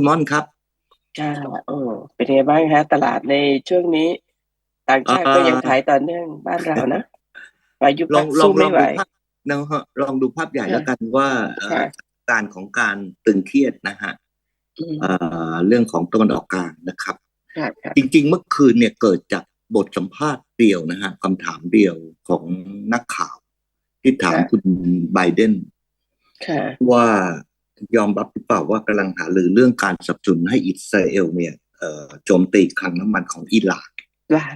คุณม่อนครับค่ะโอ้เป็นไงบ้างคะตลาดในช่วงนี้ ต่างชาติก็ยังขายต่อเนื่องบ้านเรานะวายุลอพังกลองสู้ลอไม่งไหวดูภาพนะฮะลองดูภาพใหญ่ค่ะแล้วกันว่าเอ่อค่ะการของการตึงเครียดนะฮะอืมเอ่อเรื่องของตะวันออกกลางนะครับค่ะค่ะจริง ๆ เมื่อคืนเนี่ยเกิดจากบทสัมภาษณ์เดียวนะฮะคำถามเดียวของนักข่าว ที่ถามคุณไบเดนค่ะว่า ยอมรับหรือเปล่าว่ากำลังหารือเรื่องการสนับสนุนให้อิสราเอลเนี่ยเอ่อโจมตีคลังน้ำมันของอิหร่านร้าน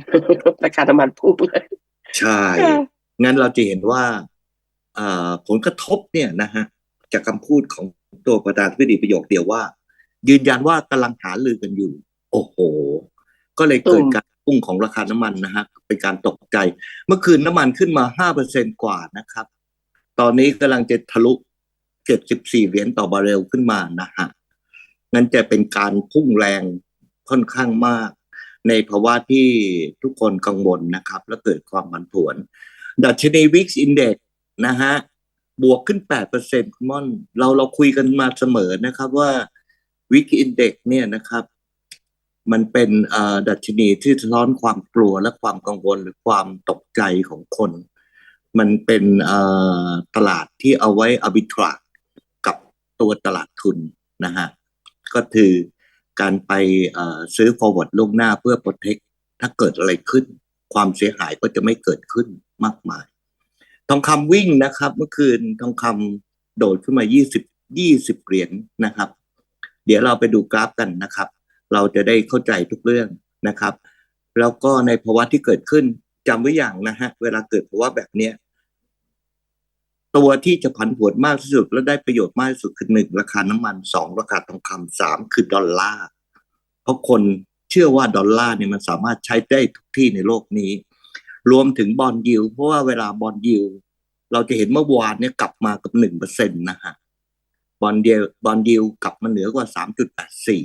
ราคาน้ำมันพุ่งเลยใช่ค่ะงั้นเราจะเห็นว่าเอ่อผลกระทบเนี่ยนะฮะจากคำพูดของตัวประธานาธิบดีประโยคเดียวว่า ยืนยันว่ากำลังหาลือกันอยู่ โอ้โห ก็เลยเกิดการพุ่งของราคาน้ำมันนะฮะเป็นการตกใจ เมื่อคืนน้ำมันขึ้นมาห้าเปอร์เซ็นกว่านะครับ ตอนนี้กำลังจะทะลุ เจ็ดสิบสี่เหรียญต่อบาร์เรลขึ้นมานะฮะงั้นจะเป็นการพุ่งแรงค่อนข้างมาก ในภาวะที่ทุกคนกังวลนะครับ และเกิดความผันผวน ดัชนีวิกซ์อินเด็กนะฮะบวกขึ้น 8%คุณม่อน เราเราคุยกันมาเสมอนะครับว่าวิกอินเด็กเนี่ยนะครับ มันเป็นดัชนีที่สะท้อนความกลัวและความกังวลหรือความตกใจของคน มันเป็นตลาดที่เอาไว้อบิทรา ตัวตลาดทุนนะฮะก็คือการไปซื้อ forward ล่วงหน้าเพื่อ protect ถ้าเกิดอะไรขึ้น ความเสียหายก็จะไม่เกิดขึ้นมากมาย ทองคำวิ่งนะครับ เมื่อคืนทองคำโดดขึ้นมา 20 20 เหรียญนะครับ เดี๋ยวเราไปดูกราฟกันนะครับ เราจะได้เข้าใจทุกเรื่องนะครับ แล้วก็ในภาวะที่เกิดขึ้นจำไว้อย่างนะฮะ เวลาเกิดภาวะแบบนี้ ตัวที่จะผันผวนมากที่สุด และได้ประโยชน์มากที่สุดคือหนึ่งราคาน้ำมันสองราคาทองคำสามคือดอลลาร์เพราะคนเชื่อว่าดอลลาร์เนี่ยมันสามารถใช้ได้ทุกที่ในโลกนี้ รวมถึงบอลยิวเพราะว่าเวลาบอลยิวเราจะเห็นเมื่อวานเนี่ยกลับมากับหนึ่งเปอร์เซ็นต์นะฮะบอลเดียวบอลยิวกลับมาเหนือกว่าสามจุดแปดสี่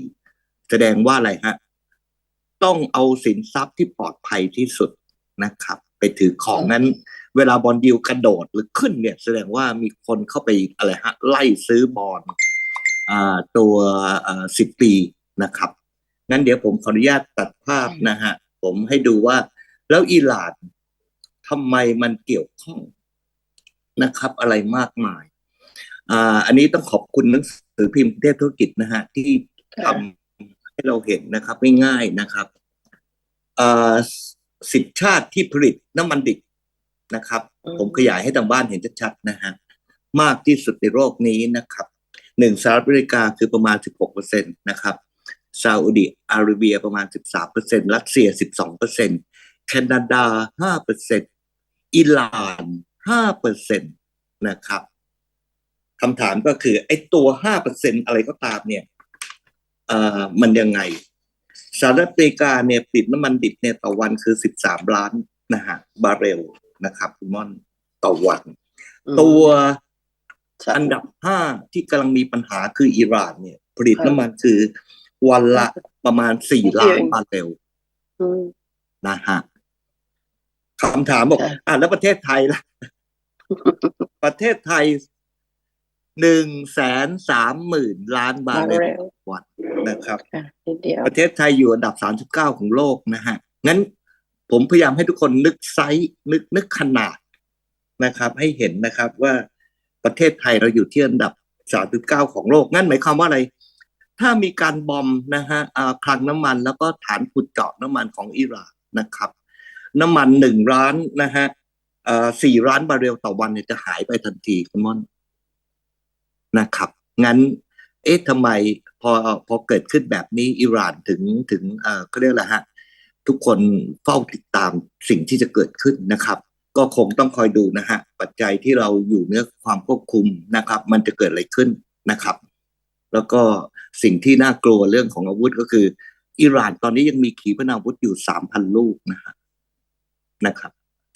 แสดงว่าอะไรฮะต้องเอาสินทรัพย์ที่ปลอดภัยที่สุดนะครับ ไปถือของนั้น เวลาบอลยิวกระโดดหรือขึ้นเนี่ย แสดงว่ามีคนเข้าไปอะไรฮะไล่ซื้อบอลตัวสิบปีนะครับงั้นเดี๋ยวผมขออนุญาตตัดภาพนะฮะ ผมให้ดูว่า แล้วอิหร่านทำไมมันเกี่ยวข้องนะครับ อะไรมากมายอ่าอันนี้ต้องขอบคุณหนังสือพิมพ์เทพธุรกิจนะฮะ ที่ทำให้เราเห็นนะครับง่ายๆนะครับอ่าสิบชาติที่ผลิตน้ำมันดิบ นะครับอืมผมขยายให้ทางบ้านเห็นชัดๆนะฮะมากที่สุดในโลกนี้นะครับหนึ่งสหรัฐอเมริกาคือประมาณ 16เปอร์เซ็นตนะครับซาอุดิอาระเบียประมาณ 13เปอร์เซ็นรัสเซีย 12เปอร์เซ็นแคนาดา5เปอร์เซ็นอิหร่าน5เปอร์เซ็นนะครับคำถามก็คือ ไอ้ตัว5เปอร์เซ็นอะไรก็ตามเนี่ยเอ่อมันยังไงสหรัฐอเมริกาเนี่ยผลิตน้ำมันดิบเนี่ยต่อวันคือ 13 ล้านนะฮะบาร์เรล นะครับคุณม่อนต่อวันอืมตัวใช่อันดับห้าที่กำลังมีปัญหาคืออิหร่านเนี่ย ผลิตค่ะน้ำมันคือวันละประมาณสี่นิดเดีล้ายวนเองบาร์เรลอืมนะฮะคำถามบอกค่ะอะแล้วประเทศไทยล่ะ ประเทศไทยหนึ่งแสนสามหมื่นล้านบาบาร์ร์เรเรลลต่อวันนะครับค่ะนิดเดียวประเทศไทยอยู่อันดับ39ของโลกนะฮะ งั้น ผมพยายามให้ทุกคนนึกไซส์นึกนึกขนาดนะครับ ให้เห็นนะครับว่าประเทศไทยเราอยู่ที่อันดับ 39 ของโลกงั้นหมายความว่าอะไร ถ้ามีการบอมนะฮะคลังน้ำมันแล้วก็ฐานขุดเจาะน้ำมันของอิหร่านนะครับ น้ำมันหนึ่งล้านนะฮะสี่ล้านบาร์เรลต่อวันเนี่ยจะหายไปทันทีคุณม่อนนะครับ งั้น เอ๊ะทำไมพอพอเกิดขึ้นแบบนี้อิหร่านถึงถึงเอ่อเขาเรียกอะไรฮะ ทุกคนเฝ้าติดตามสิ่งที่จะเกิดขึ้นนะครับ ก็คงต้องคอยดูนะฮะปัจจัยที่เราอยู่เนื้อความควบคุมนะครับ มันจะเกิดอะไรขึ้นนะครับ แล้วก็สิ่งที่น่ากลัวเรื่องของอาวุธก็คือ อิหร่านตอนนี้ยังมีขีปนาวุธอยู่สามพันลูกนะฮะนะครับ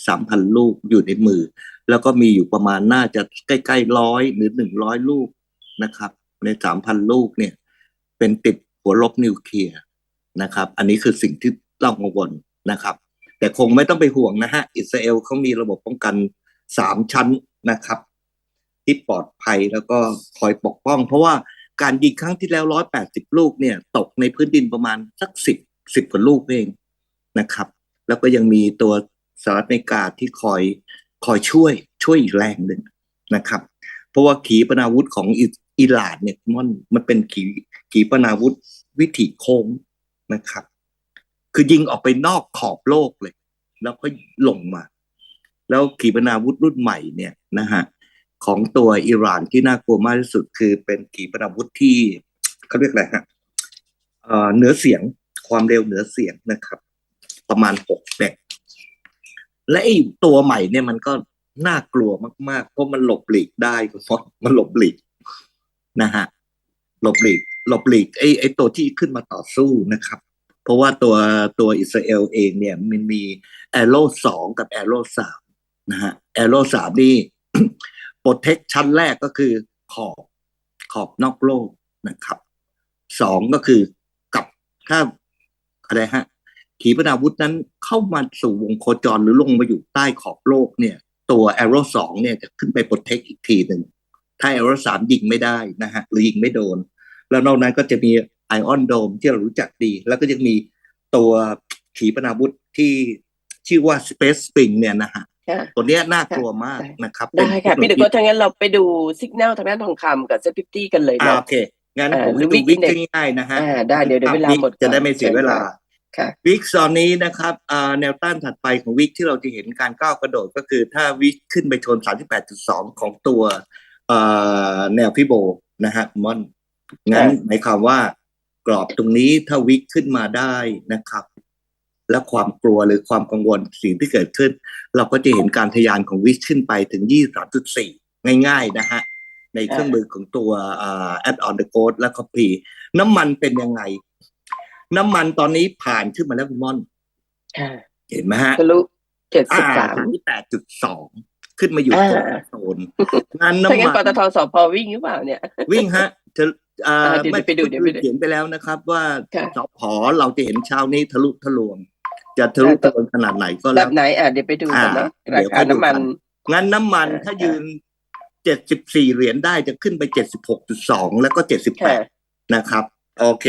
สามพันลูกอยู่ในมือ แล้วก็มีอยู่ประมาณน่าจะใกล้ๆร้อยหรือหนึ่งร้อยลูกนะครับ ในสามพันลูกเนี่ย เป็นติดหัวลบนิวเคลียร์นะครับ อันนี้คือสิ่งที่ เรากังวลนะครับ แต่คงไม่ต้องไปห่วงนะฮะอิสราเอลเขามีระบบป้องกันสามชั้นนะครับ ที่ปลอดภัยแล้วก็คอยปกป้อง เพราะว่าการยิงครั้งที่แล้วร้อยแปดสิบลูกเนี่ย ตกในพื้นดินประมาณสักสิบสิบกว่าลูกเองนะครับ แล้วก็ยังมีตัวสหรัฐอเมริกาที่คอยคอยช่วยช่วยอีกแรงหนึ่งนะครับ เพราะว่าขีปนาวุธของอิอิหร่านเนี่ยมันมันเป็นขีขีปนาวุธวิถีโค้งนะครับ คือยิงออกไปนอกขอบโลกเลย แล้วก็ลงมา แล้วขีปนาวุธรุ่นใหม่เนี่ยนะฮะของตัวอิหร่านที่น่ากลัวมากที่สุดคือเป็นขีปนาวุธที่เขาเรียกอะไรฮะเหนือเสียงความเร็วเหนือเสียงนะครับ ประมาณหกแบกและไอ้ตัวใหม่เนี่ยมันก็น่ากลัวมากๆ เพราะมันหลบหลีกได้คุณฟอมันหลบหลีกนะฮะหลบหลีกหลบหลีกไอ้ไอ้ตัวที่ขึ้นมาต่อสู้นะครับ เพราะว่าตัวตัวอิสราเอลเองเนี่ยมันมีแอโร่สองกับแอโร่สามนะฮะแอโร่สามนี่โปรเทคชั้นแรกก็คือขอบขอบนอกโลกนะครับสองก็คือกับถ้าอะไรฮะขีปนาวุธนั้นเข้ามาสู่วงโคจรหรือลงมาอยู่ใต้ขอบโลกเนี่ย ตัวแอโร่สองเนี่ยจะขึ้นไปโปรเทคอีกทีหนึ่งถ้าแอโร่สามยิงไม่ได้นะฮะหรือยิงไม่โดน แล้วนอกนั้นก็จะมี ไอออนโดมที่เรารู้จักดี แล้วก็ยังมีตัวขีปนาวุธที่ชื่อว่า Space Spring เนี่ยนะฮะค่ะตัวเนี้ยน่ากลัวมากนะครับได้ค่ะเป็นพี่เด็กก็ถ้างั้นเราไปดูสัญญาณทางด้านทองคำกับเซฟิตี้กันเลยอ่าเนาะโอเค งั้นอ่าผมหรือให้ดู Week วิก Index ง่ายๆนะฮะอ่าได้เดี๋ยวเดี๋ยวเวลาหมดจะได้ไม่เสียเวลาค่ะวิกตอนนี้นะครับอ่าแนวต้านถัดไปของวิกที่เราจะเห็นการก้าวกระโดดก็คือถ้าวิกขึ้นไปชน 38.2 ของตัวอ่าแนวฟิโบนะฮะมอนงั้นครับหมายความว่า กรอบตรงนี้ถ้าวิกขึ้นมาได้นะครับ และความกลัวหรือความกังวลสิ่งที่เกิดขึ้น เราก็จะเห็นการทะยานของวิกขึ้นไปถึง 23.4 ง่าย ๆ นะฮะ ในเครื่องมือของตัวแอดออนเดอะโกดและคอพีน้ำมันเป็นยังไง น้ำมันตอนนี้ผ่านขึ้นมาแล้วคุณม่อนค่ะเห็นไหมฮะทะลุเจ็ดอ่าสิบสามที่แปดจุดสองขึ้นมาอยู่อ่าตรงโซนงานถ้างั้น้ำนปมันตทสพวิ่งหรือเปล่าเนี่ย วิ่งฮะจะอ่าอ่าเดี๋ยว ไม่ไปดูเดี๋ยวไปดูเขียนไปแล้วนะครับ ว่าค่ะสพเราจะเห็นเช้านี้ทะลุทะลวง จะทะลุอ่าทะลวงขนาดไหนก็แบแล้วบไหนอะเดี๋ยวไปดูกันเนาะอ่าราเดี๋ยวคาไปดูน้ำมันกันงั้นน้ำมันอ่าถ้ายืนเจ็ดสิบสี่เหรียญได้จะขึ้นไปเจ็ดสิบหกจุดสองแล้วก็เจ็ดสิบแปค่ะดนะครับ โอเค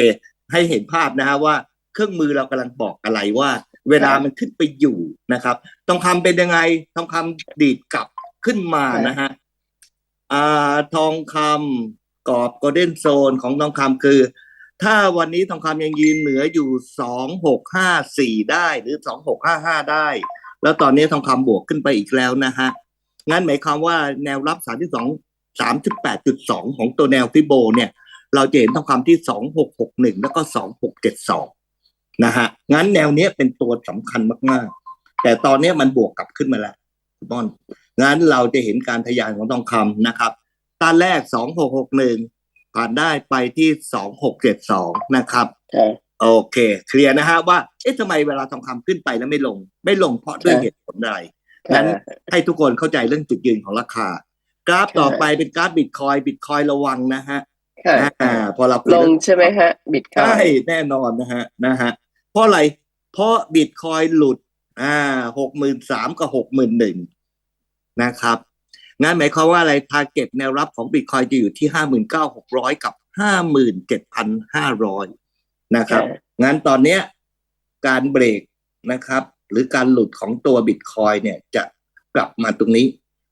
ให้เห็นภาพนะฮะว่าเครื่องมือเรากำลังบอกอะไรว่า เวลามันขึ้นไปอยู่นะครับทองคำเป็นยังไงทองคำดีดกลับขึ้นมานะฮะอ่าทองคำ กรอบโกลเด้นโซนของทองคำคือ ถ้าวันนี้ทองคำยังยืนเหนืออยู่สองหกห้าสี่ได้หรือสองหกห้าห้าได้ แล้วตอนนี้ทองคำบวกขึ้นไปอีกแล้วนะฮะงั้นหมายความว่าแนวรับ32 38.2ของตัวแนวฟิโบเนี่ย เราจะเห็นทองคำที่2661แล้วก็2672นะฮะงั้นแนวเนี้ยเป็นตัวสำคัญมากๆ แต่ตอนนี้มันบวกกลับขึ้นมาแล้วบอลงั้นเราจะเห็นการทะยานของทองคำนะครับ ต้านแรก2661ผ่านได้ไปที่2672นะครับค่ะโอเค เคลียร์นะฮะว่าเอ๊ะทำไมเวลาทองคำขึ้นไปแล้วไม่ลง ไม่ลงเพราะด้วยค่ะเหตุผลอะไรงั้นให้ทุกคนเข้าใจเรื่องจุดยืนของราคา กราฟต่อไปเป็นกราฟบิตคอยบิตคอยระวังนะฮะค่ะอ่าพอเราคุยลงเรื่องใช่ไหมฮะบิตคอใช่ยแน่นอนนะฮะนะฮะเพราะอะไรเพราะบิตคอยหลุดอ่าหกหมื่นสามกับหกหมื่นหนึ่งนะครับ งั้นหมายความว่าอะไรทาร์เก็ตแนวรับของบิตคอยจะอยู่ที่ห้าหมื่นเก้าหกร้อยกับห้าหมื่นเจ็ดพันห้าร้อยนะครับค่ะงั้นตอนเนี้ยการเบรกนะครับ หรือการหลุดของตัวบิตคอยเนี่ยจะกลับมาตรงนี้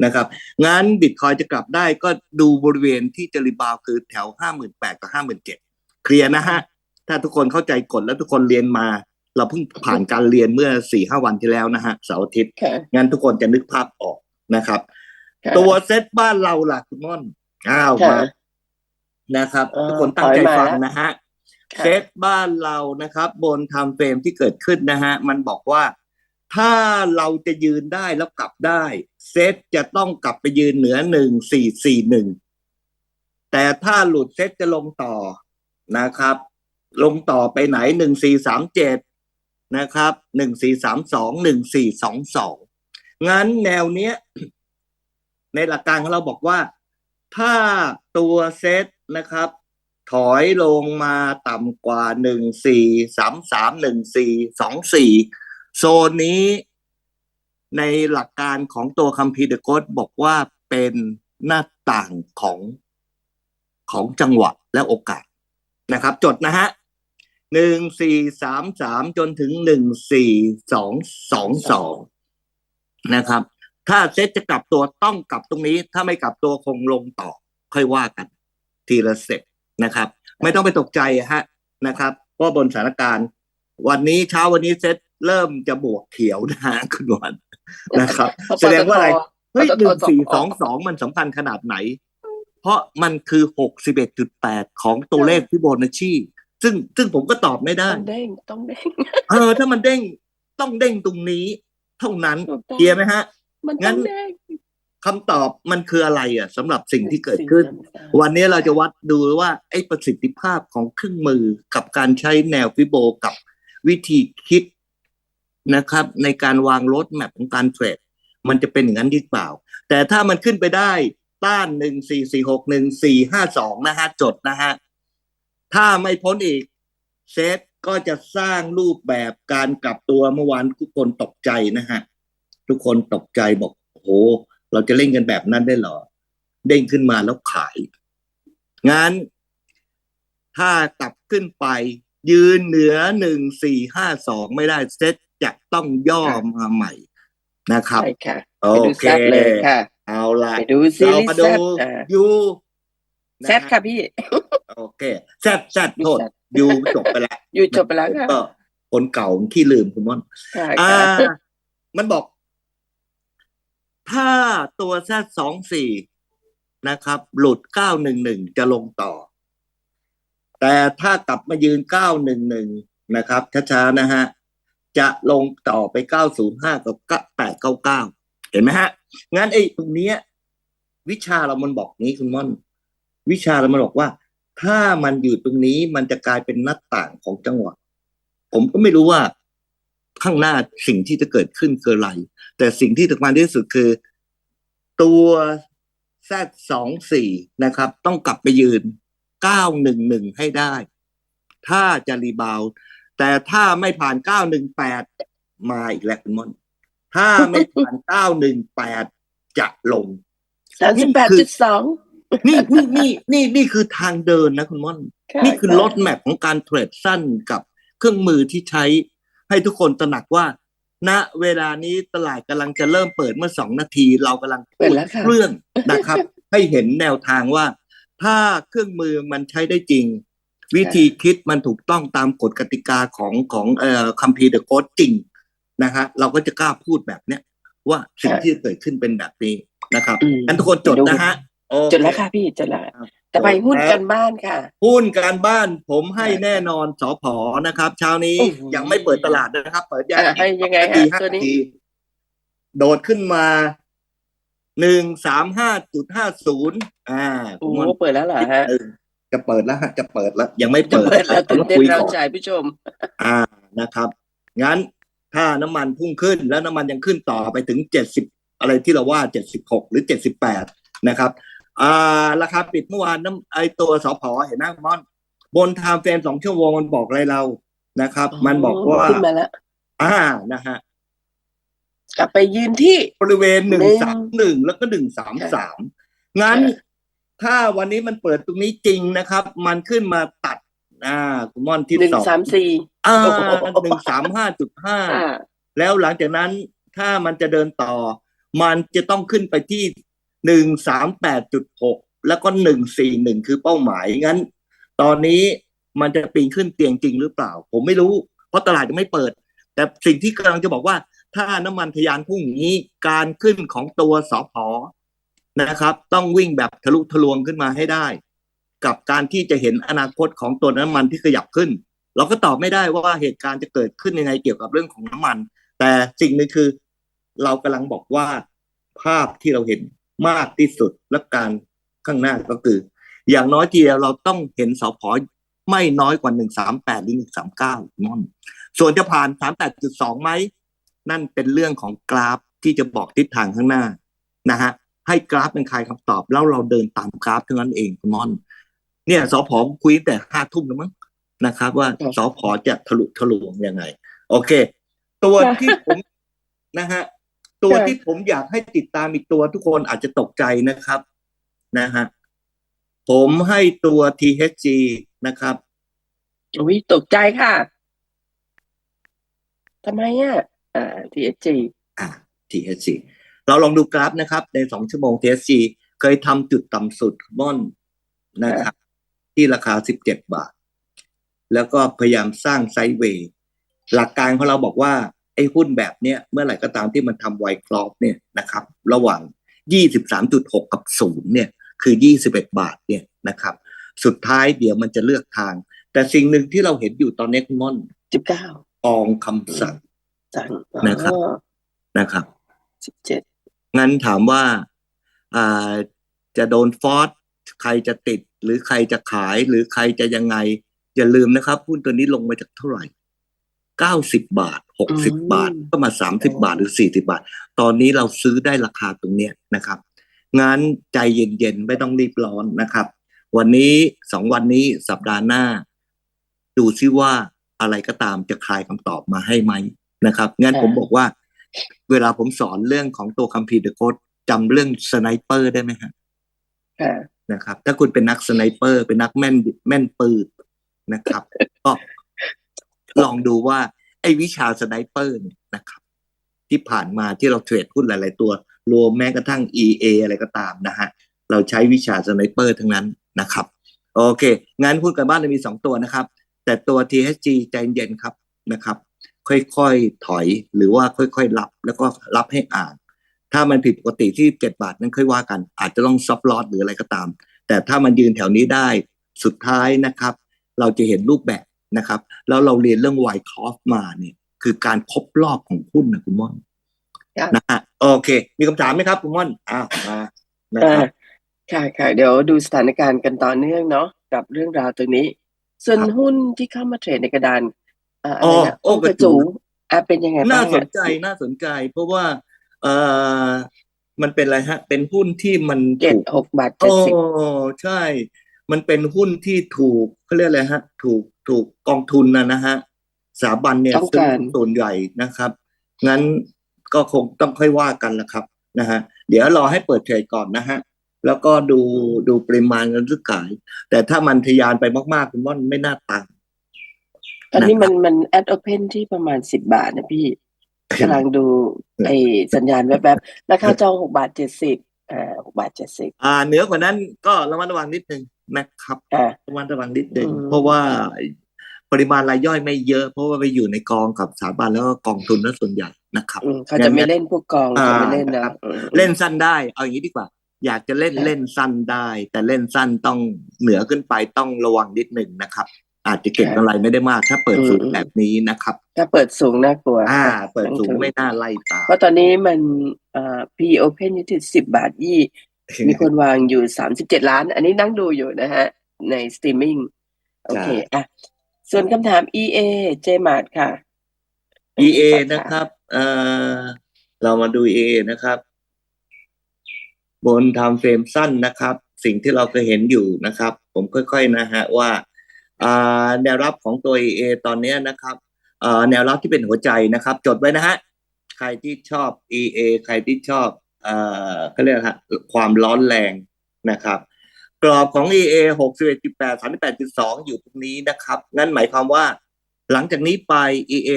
นะครับงั้นบิตคอยจะกลับได้ก็ดูบริเวณที่จะรีบาวคือแถวห้าหมื่นแปดกับห้าหมื่นเจ็ดเคลียร์นะฮะ ถ้าทุกคนเข้าใจกฎแล้วทุกคนเรียนมา เราเพิ่งผ่านการเรียนเมื่อสี่ห้าวันที่แล้วนะฮะเสาร์อาทิตย์ค่ะงั้นทุกคนจะนึกภาพออกนะครับค่ะ ตัวเซตบ้านเราล่ะคุณม่อนอ้าวค่ะมานะครับเออทุกคนตั้งใจถอยมาฟังแล้วนะฮะค่ะเซตบ้านเรานะครับ บนไทม์เฟรมที่เกิดขึ้นนะฮะ มันบอกว่า ถ้าเราจะยืนได้แล้วกลับได้ เซตจะต้องกลับไปยืนเหนือหนึ่งสี่สี่หนึ่งแต่ถ้าหลุดเซตจะลงต่อนะครับ ลงต่อไปไหนหนึ่งสี่สามเจ็ดนะครับหนึ่งสี่สามสองหนึ่งสี่สองสองงั้นแนวเนี้ย ในหลักการของเราบอกว่า ถ้าตัวเซตนะครับ ถอยลงมาต่ำกว่าหนึ่งสี่สามสามหนึ่งสี่สองสี่โซนนี้ในหลักการของตัวคัมภีร์เดอะโกดบอกว่าเป็นหน้าต่างของของจังหวะและโอกาสนะครับ จดนะฮะหนึ่งสี่สามสามจนถึงหนึ่งสี่สองสองสองนะครับ ถ้าเซตจะกลับตัวต้องกลับตรงนี้ ถ้าไม่กลับตัวคงลงต่อ ค่อยว่ากัน ทีละเซตนะครับ ไม่ต้องไปตกใจฮะนะครับเพราะบนสถานการณ์ วันนี้เช้าวันนี้เซตเริ่มจะบวกเขียวนะฮะคุณวันนะครับเพราะแสดงว่าอะไรเฮ้ยปหตนึ่งทสี่สองสองมันสำคัญขนาดไหน เพราะมันคือหกสิบเอ็ดจุดแปดของตัวเลขฟิโบนัชชีซึ่งซึ่งผมก็ตอบไม่ได้ต้องเด้งต้องเด้งเออถ้ามันเด้งต้องเด้งตรงนี้ เท่านั้นถูกต้องเคลียร์ไหมฮะ มันงั้ต้อนงเด้งคำตอบมันคืออะไรอะสำหรับสิ่งที่เกิดขึ้นสี่สามสามวันนี้เราจะวัดดูว่าไอ้ประสิทธิภาพของเครื่องมือกับการใช้แนวฟิโบกับวิธีคิดนะครับ ในการวางรถแมพของการเทรดมันจะเป็นอย่างนั้นหรือเปล่า แต่ถ้ามันขึ้นไปได้ต้านหนึ่งสี่สี่หกหนึ่งสี่ห้าสองนะฮะจดนะฮะถ้าไม่พ้นอีกเซตก็จะสร้างรูปแบบการกลับตัวเมื่อวานทุกคนตกใจนะฮะ ทุกคนตกใจบอกโอ้โห เราจะเล่นกันแบบนั้นได้เหรอ เด้งขึ้นมาแล้วขายงั้นถ้ากลับขึ้นไป ยืนเหนือหนึ่งสี่ห้าสองไม่ได้เซตจะต้องย่อมาใหม่นะครับใช่ค่ะโอไปดูเคแซดเลยค่ะเอาละไปดูซีเรารีมาส์แซดูดอ่ายูนะแซดค่ะพี่ โอเคแซดแซดโทษแซดยูจบไปแล้วอยู่จบไปแล้วค่ะก็คนเก่าขี้ลืมคุณม่อนค่ะอ่าค่ะมันบอก ถ้าตัวแซดสองสี่นะครับ หลุดเก้าหนึ่งหนึ่งจะลงต่อ แต่ถ้ากลับมายืนเก้าหนึ่งหนึ่งนะครับช้าๆนะฮะจะลงต่อไปเก้าศูนย์ห้ากับแปดเก้าเก้าเห็นไหมฮะ งั้นไอ้ตรงนี้วิชาเรามันบอกนี้คุณม่อน วิชาเรามันบอกว่า ถ้ามันอยู่ตรงนี้มันจะกลายเป็นหน้าต่างของจังหวะ ผมก็ไม่รู้ว่า ข้างหน้าสิ่งที่จะเกิดขึ้นคืออะไร แต่สิ่งที่สำคัญที่สุดคือ ตัวแซดสองสี่นะครับ ต้องกลับไปยืนเก้าหนึ่งหนึ่งให้ได้ ถ้าจะรีบาวด์แต่ถ้าไม่ผ่านเก้าหนึ่งแปดมาอีกแล้วคุณมอนถ้าไม่ผ่านเก้าหนึ่งแปดจะลงสามสิบแปดจุดสองนี่นี่นี่นี่นี่คือทางเดินนะคุณม่อนะนี่คือรถแมพของการเทรดสั้นกับเครื่องมือที่ใช้ ให้ทุกคนตระหนักว่า ณเวลานี้ตลาดกำลังจะเริ่มเปิดเมื่อสองนาที เรากำลังเปิพูดดแล้วค่ะเรื่องนะครับ ให้เห็นแนวทางว่า ถ้าเครื่องมือมันใช้ได้จริง วิธีคิดมันถูกต้องตามกฎกติกาของของเอ่อคัมภีร์เดอะโค้ดจริงนะฮะเราก็จะกล้าพูดแบบเนี้ยว่าสิ่งที่เกิดขึ้นเป็นแบบนี้นะครับอืมงั้นทุกคนจดนะฮะโอเคจดแล้วค่ะพี่จดแล้วครับ แต่ไปหุ้นจดแล้วกันบ้านค่ะ หุ้นการบ้านผมให้ครับแน่นอนสอพอนะครับ เช้านี้โอ้โหยังไม่เปิดตลาดนะครับ เปิดยังอะให้ยังไงฮะนาทีห้าตัวนี้นาทีโดดขึ้นมาหนึ่งสามห้าจุดห้าศูนย์อ่าโอ้คุณโหม่อนเปิดแล้วเหรอฮะเออจะเปิดแล้วฮะจะเปิดแล้ว ยังไม่จะเปิดเปิดแล้วต้ตื่อนงเต้นคุยเราก่อนใจผู้ชม อ่านะครับ งั้นถ้าน้ำมันพุ่งขึ้นแล้วน้ำมันยังขึ้นต่อไปถึงเจ็ดสิบอะไรที่เราว่าเจ็ดสิบหกหรือเจ็ดสิบแปดนะครับอ่า ราคาปิดเมื่อวานน้ำไอตัวสอพอเห็นไหมมอนบนไทม์เฟรมสองชั่วโมงมันบอกอะไรเรานะครับ มันบอกว่าขึ้นมาแล้วอ่านะฮะกลับไปยืนที่บริเวณหนึ่งหนึ่งสามหนึ่งแล้วก็หนึ่งสามสามงั้นค่ะถ้าวันนี้มันเปิดตรงนี้จริงนะครับ มันขึ้นมาตัด อ่าคุณม่อนที่หนึ่งสองสามสี่อ่าโอ้โหหนึ่งสามห้าจุดห้าอ่าแล้วหลังจากนั้นถ้ามันจะเดินต่อ มันจะต้องขึ้นไปที่ หนึ่งสามแปดจุดหกแล้วก็หนึ่งสี่หนึ่งคือเป้าหมายงั้น ตอนนี้มันจะปีนขึ้นเตียงจริงหรือเปล่า ผมไม่รู้ เพราะตลาดยังไม่เปิด แต่สิ่งที่กำลังจะบอกว่า ถ้าน้ำมันทะยานพุ่งอย่างนี้การขึ้นของตัวสอพอนะครับ ต้องวิ่งแบบทะลุทะลวงขึ้นมาให้ได้ กับการที่จะเห็นอนาคตของตัวน้ำมันที่ขยับขึ้น เราก็ตอบไม่ได้ว่าเหตุการณ์จะเกิดขึ้นยังไงเกี่ยวกับเรื่องของน้ำมัน แต่สิ่งหนึ่งคือ เรากำลังบอกว่าภาพที่เราเห็น มากที่สุดและการข้างหน้าก็คือ อย่างน้อยทีเดียวเราต้องเห็นสอพอไม่น้อยกว่าหนึ่งสามแปดหรือหนึ่งสามเก้านอนส่วนจะผ่านสามแปดจุดสองไหมนั่นเป็นเรื่องของกราฟที่จะบอกทิศทางข้างหน้านะฮะให้กราฟเป็นใครคำตอบแล้วเราเดินตามกราฟเท่านั้นเองคุณมอน เนี่ยสอพอคุยตั้งแต่ห้าทุ่มแล้วมั้งนะครับ ว่าครับสอพอจะทะลุทะลวงยังไง โอเค ตัวที่ผมนะฮะ ตัวค่ะที่ผมอยากให้ติดตามอีกตัวทุกคนอาจจะตกใจนะครับนะฮะผผมให้ตัว THG นะครับอุ้ยตกใจค่ะทำไมอะอ่า TSG อ่า THG เราลองดูกราฟนะครับ ในสองชั่วโมง THG เคยทำจุดต่ำสุดม่อนนะครับ ที่ราคา17บาท แล้วก็พยายามสร้างไซด์เวย์หลักการของเราบอกว่าไอ้หุ้นแบบเนี้ยเมื่อไหร่ก็ตามที่มันทำไวคลอฟเนี่ยนะครับ ระหว่าง 23.6 กับ 0 เนี่ยคือ 21 บาทเนี่ยนะครับ สุดท้ายเดี๋ยวมันจะเลือกทาง แต่สิ่งหนึ่งที่เราเห็นอยู่ตอนนี้คุณม่อนสิบเก้าอองคำสั่งสั่งนะครับนะครับสิบเจ็ดงั้นถามว่าอ่าจะโดนฟอสใครจะติด หรือใครจะขายหรือใครจะยังไง อย่าลืมนะครับหุ้นตัวนี้ลงมาจากเท่าไหร่ เก้าสิบบาทหกสิบบาท ก็มาสามสิบาทหรือสี่สิบาท ตอนนี้เราซื้อได้ราคาตรงเนี้ยนะครับงั้นใจเย็นๆ ไม่ต้องรีบร้อนนะครับ วันนี้สองวันนี้สัปดาห์หน้า ดูซิว่าอะไรก็ตามจะคลายคำตอบมาให้ไหมนะครับงั้นผมบอกว่า เวลาผมสอนเรื่องของตัวคัมภีร์เดอะโค้ดจำเรื่องสไนเปอร์ได้ไหมฮะค่ะนะครับ ถ้าคุณเป็นนักสไนเปอร์ เป็นนักแม่นแม่นปืนนะครับ ก็ ลองดูว่าไอ้วิชาสไนเปอร์เนี่ยนะครับ ที่ผ่านมาที่เราเทรดหุ้นหลาย ๆ ตัว รวมแม้กระทั่ง EA อะไรก็ตามนะฮะเราใช้วิชาสไนเปอร์ทั้งนั้นนะครับ โอเค งั้นหุ้นกันบ้านเรามีสองตัวนะครับ แต่ตัว THG ใจเย็นครับนะครับ ค่อยๆถอยหรือว่าค่อยๆรับแล้วก็รับให้อ่าน ถ้ามันผิดปกติที่เจ็ดบาทนั้นค่อยว่ากัน อาจจะต้องซับลอสหรืออะไรก็ตาม แต่ถ้ามันยืนแถวนี้ได้สุดท้ายนะครับ เราจะเห็นรูปแบบ นะครับ แล้วเราเรียนเรื่องไวคอฟมาเนี่ย คือการครบรอบของหุ้นนะคุณม่อนครับนะฮะโอเค มีคำถามไหมครับคุณม่อนอ้าวมานะอ่าครับค่ะค่ะเดี๋ยวดูสถานการณ์กันต่อเนื่องเนาะกับเรื่องราวตรงนี้ ส่วนครับหุ้นที่เข้ามาเทรดในกระดานอ่าอะอ๋ไรอนะโอ้โอกระระจูจูอะเป็นยังไงบ้าน่างสนอะใจน่าสนใจ เพราะว่าเออมันเป็นอะไรฮะ เป็นหุ้นที่มันเจ็ดถูกหกบาทโอ้เจ็ดสิบใช่ มันเป็นหุ้นที่ถูกเขาเรียกอะไรฮะ ถูกถูกกองทุนนะนะฮะสถาบันเนี่ยต้องซื้อการส่วนใหญ่นะครับ งั้นก็คงต้องค่อยว่ากันละครับนะฮะเดี๋ยวรอให้เปิดเทรดก่อนนะฮะแล้วก็ดูดูปริมาณเงินซื้อขาย แต่ถ้ามันทะยานไปมากๆคุณม่อนไม่น่าตังตอนนี้นะครับมันมันแอดโอเพนที่ประมาณสิบบาทนะพี่กำลังดูไอ้สัญญาณแวบๆราคาจองหกบาทเจ็ดสิบอ่าหกบาทเจ็ดสิบอ่าเหนือกว่านั้นก็ระมัดระวังนิดนึง นะครับอ่าระมัดระวังนิดนึงอืมเพราะว่าปริมาณรายย่อยไม่เยอะ เพราะว่าไปอยู่ในกองกับสถาบันแล้วก็กองทุนนั้นส่วนใหญ่นะครับอืมเขาจะไม่เล่นพวกกองอ่าจะไม่เล่นครันะบอืมเล่นสั้นได้ เอาอย่างนี้ดีกว่า อยากจะเล่นครับเล่นสั้นได้ แต่เล่นสั้นต้องเหนือขึ้นไปต้องระวังนิดหนึ่งนะครับ อาจจะเก็บครับกำไรไม่ได้มาก ถ้าเปิดอืมสูงอืมแบบนี้นะครับ ถ้าเปิดสูงน่ากลัวอ่าค่ะเปิดสูงนักทุนไม่น่าไล่ตามเพราะตอนนี้มันเอ่อ P Open อยู่ที่สิบบาทยี่ มีคนวางอยู่สามสิบเจ็ดล้าน อันนี้นั่งดูอยู่นะฮะ ในสตรีมมิ่งโอเคอะส่วนคำถาม EA JMart ค่ะ EA นะครับเอ่อเรามาดู EA นะครับ บนไทม์เฟรมสั้นนะครับ สิ่งที่เราเคยเห็นอยู่นะครับ ผมค่อยๆนะฮะว่าอ่าแนวรับของตัว EA ตอนเนี้ยนะครับเอ่อแนวรับที่เป็นหัวใจนะครับ จดไว้นะฮะ ใครที่ชอบ EA ใครที่ชอบ เอ่อเขาเรียกอะไรฮะความร้อนแรงนะครับ กรอบของ EA 61.8 38.2 อยู่ตรงนี้นะครับงั้นหมายความว่า หลังจากนี้ไป EA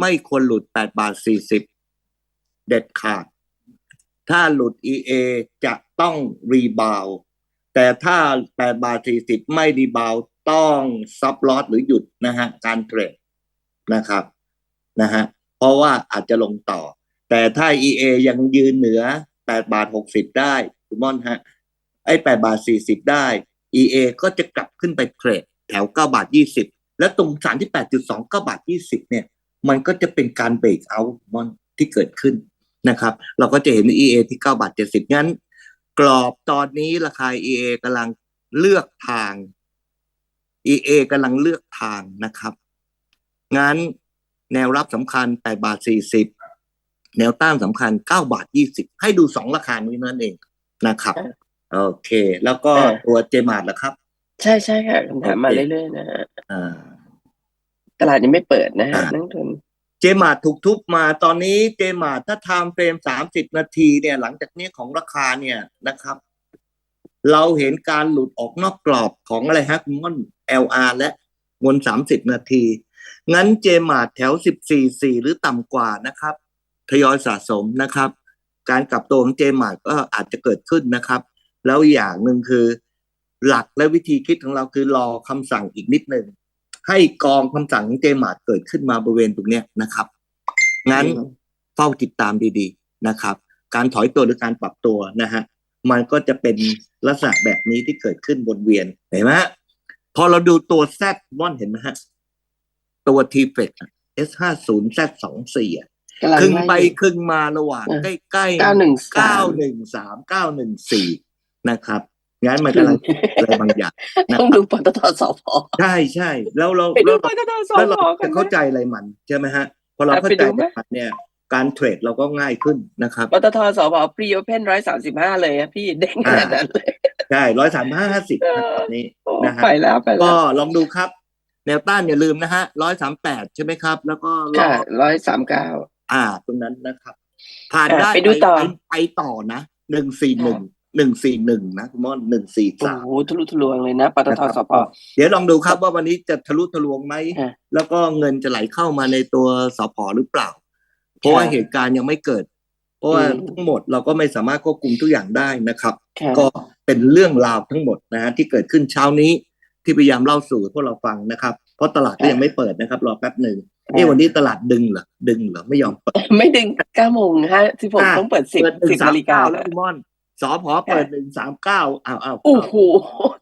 ไม่ควรหลุด 8 บาท 40 เด็ดขาด ถ้าหลุด EA จะต้องรีบาวแต่ถ้า 8 บาท 40 ไม่รีบาวต้องซับลอสหรือหยุดนะฮะการเทรดนะครับนะฮะเพราะว่าอาจจะลงต่อ แต่ถ้า EA ยังยืนเหนือ8บาท60 ได้คุณม่อนฮะ ไอ้8บาท40 ได้ EA ก็จะกลับขึ้นไปเทรดแถว9บาท20 แล้วตรงฐานที่8.2 9บาท20 เนี่ย มันก็จะเป็นการเบรกเอาท์มอนที่เกิดขึ้นนะครับ เราก็จะเห็น EA ที่9บาท70 งั้น กรอบตอนนี้ราคา EA กำลังเลือกทาง EA กำลังเลือกทางนะครับ งั้นแนวรับสำคัญ8บาท40 แนวต้านสำคัญ 9 บาท 20 ให้ดูสองราคานี้นั่นเองนะครับ โอเค แล้วก็อ่าตัวเจมาร์ดล่ะครับ ใช่ใช่ค่ะคำถามมาโอเคเรื่อยๆนะฮะอ่าตลาดยังไม่เปิดนะฮะอ่านักทุนเจมาร์ถูกทุบมาตอนนี้เจมาร์ถ้าไทม์เฟรมสามสิบนาทีเนี่ย หลังจากนี้ของราคาเนี่ยนะครับเราเห็นการหลุดออกนอกกรอบของอะไรฮะคุณม่อน LR และวนสามสิบนาที งั้นเจมาร์แถวสิบสี่สี่หรือต่ำกว่านะครับท ยอยสะสมนะครับ การกลับตัวของเจมาร์ก็อาจจะเกิดขึ้นนะครับ แล้วอย่างหนึ่งคือ หลักและวิธีคิดของเราคือรอคำสั่งอีกนิดหนึ่งให้กองคำสั่งของเจมาร์เกิดขึ้นมาบริเวณตรงเนี้ยนะครับงั้นเฝ้าติดตามดีๆนะครับ การถอยตัวหรือการปรับตัวนะฮะมันก็จะเป็นลักษณะแบบนี้ที่เกิดขึ้นวนเวียนเห็นไหมฮะพอเราดูตัว Z ว่อนเห็นไหมฮะตัว t f e c S ห้าศูนย์ Z สองสี่ ครึ่งไปไล่อยู่ครึ่งมาระหว่างเออใกล้ๆเก้าหนึ่งสาเก้ามหนึ่งสามเก้าหนึ่งสี่นะครับงั้นมันกำลังอะไรบางอย่างนะต้องครับดูปตทสพใช่ใช่แล้วเราไปดูแล้วปตทสแล้วพเรากัจะนเข้านะใจอะไรมันใช่ไหมฮะพอเราอะเข้าไปใจดูไหมมันเนี่ยการเทรดเราก็ง่ายขึ้นนะครับปตทสพพรีโอเพนร้อยสามสิบห้าเลยอะพี่เด้งขนาดนั้นเลยใช่ร้อยสามห้าห้าสิบเออตอนนี้โอ้นะฮะไปแล้วไปแล้ก็วลองดูครับ แนวต้านอย่าลืมนะฮะร้อยสามแปดใช่ไหมครับ แล้วก็รอค่ะร้อยสามเก้า อ่า ตรงนั้นนะครับผ่านอะได้ไปดูต่อไปต่อนะหนึ่งสี่หนึ่งหนึ่งสี่หนึ่งนะคุณม่อนหนึ่งสี่โอ้สามโหทะลุทะลวงเลยนะปตทสพเดี๋ยวลองดูครับว่าวันนี้จะทะลุทะลวงไหมค่ะแล้วก็เงินจะไหลเข้ามาในตัวสพหรือเปล่า เพราะว่าค่ะเหตุการณ์ยังไม่เกิด เพราะว่าอืมทั้งหมดเราก็ไม่สามารถควบคุมทุกอย่างได้นะครับค่ะก็เป็นเรื่องราวทั้งหมดนะฮะที่เกิดขึ้นเช้านี้ที่พยายามเล่าสู่ให้พวกเราฟังนะครับ เพราะตลาดก็ยังไม่เปิดนะครับ รอแป๊บหนึ่งนี่วันนี้ตลาดดึงเหรอดึงเหรอไม่ยอมเปิดไม่ดึงเก้าโมงห้าสิบหกอะต้องเปิดสิบเปิดหนึ่สิงบสามนาฬิกาเก้าแล้วพี่ม่อนสอพอเปิดหนึ่งสามเก้าอ้าวอ้าวโอ้โห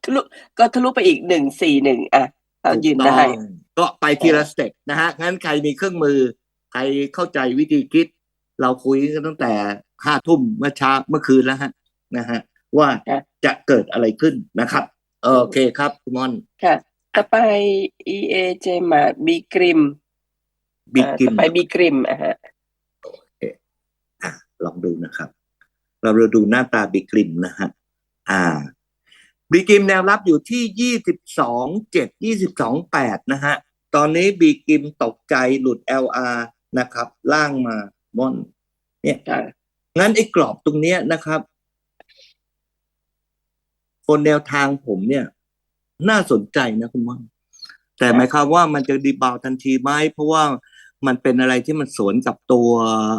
ทะลุก็ทะลุไปอีกหนึ่งสี่หนึ่งอะเรายืนได้ถูกต้องก็ไปทีละสเต็ปนะฮะงั้นใครมีเครื่องมือ ใครเข้าใจวิธีคิด เราคุยกันตั้งแต่ห้าทุ่มเมื่อเช้าเมื่อคืนแล้วฮะนะฮะว่าค่ะจะเกิดอะไรขึ้นนะครับ โอเคครับคุณม่อนค่ะ ต่อไป EA เจมาบีกริมบิ๊กกิต่นอไปบีกริมอะฮะอะลองดูนะครับ เราเราดูหน้าตาบิ๊กกริมนะฮะอ่าบิ๊กกริมแนวรับอยู่ที่ยี่สิบสองเจ็ดยี่สิบสองแปดนะฮะ ตอนนี้บิ๊กกริมตกใจหลุด LR นะครับ ล่างมาม่อนเนี่ยค่ะงั้นไอ้กรอบตรงเนี้ยนะครับ คนแนวทางผมเนี่ย น่าสนใจนะคุณม่อนแต่หมายความว่ามันจะดีบาวทันทีไหมเพราะว่ามันเป็นอะไรที่มันสวนกับตัว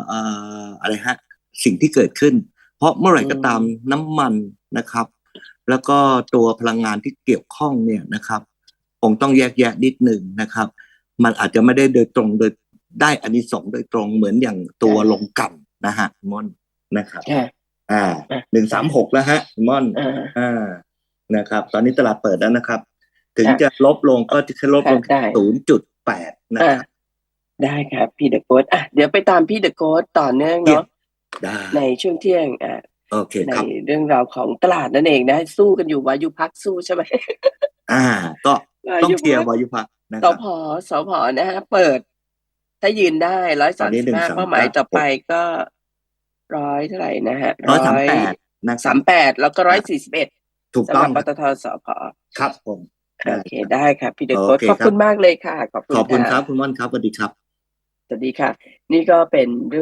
เอ่ออะไรฮะ สิ่งที่เกิดขึ้น เพราะเมื่อไหร่ก็ตามน้ำมันนะครับ แล้วก็ตัวพลังงานที่เกี่ยวข้องเนี่ยนะครับคงต้องแยกแยะนิดหนึ่งนะครับ มันอาจจะไม่ได้โดยตรงโดยได้อานิสงส์โดยตรงเหมือนอย่างตัวลงกันนะฮะม่อนนะครับค่ะอ่าหนึ่งสามหกแล้วฮะม่อนอ่าอ่า นะครับ ตอนนี้ตลาดเปิดแล้วนะครับ ถึงค่ะจะลบลงก็จะแค่ลบลงค่ะได้ศูนย์จุดแปดนะอะครับได้ครับ พี่เดอะโกดอะเดี๋ยวไปตามพี่เดอะโกดต่อเนื่องเนาะได้ในช่วงเที่ยงอะโอเคในครับเรื่องราวของตลาดนั่นเองนะสู้กันอยู่วายุพักสู้ใช่ไหมอ่า ก็ต้องวายุเชียร์พักวายุพักนะสครับพสพนะฮะเปิด ถ้ายืนได้ร้อยตอสานมนี้สิบห้า138เป้าหมายต่อไปก็ร้อยเท่าไหร่นะฮะร้อยสามแปดนะคสารับมแปดแล้วก็ร้อยสี่สิบเอ็ด ถูกสำต้หอรังบปตทสพครับผมได้โอเคได้ครับพี่เดอะโอโค้ดเคขอบครับคุณมากเลยค่ะ ขอบคุณขอบคุณะครับคุณม่อนครับสวัสดีครับสวัสดีค่ะ นี่ก็เป็นเรื่อง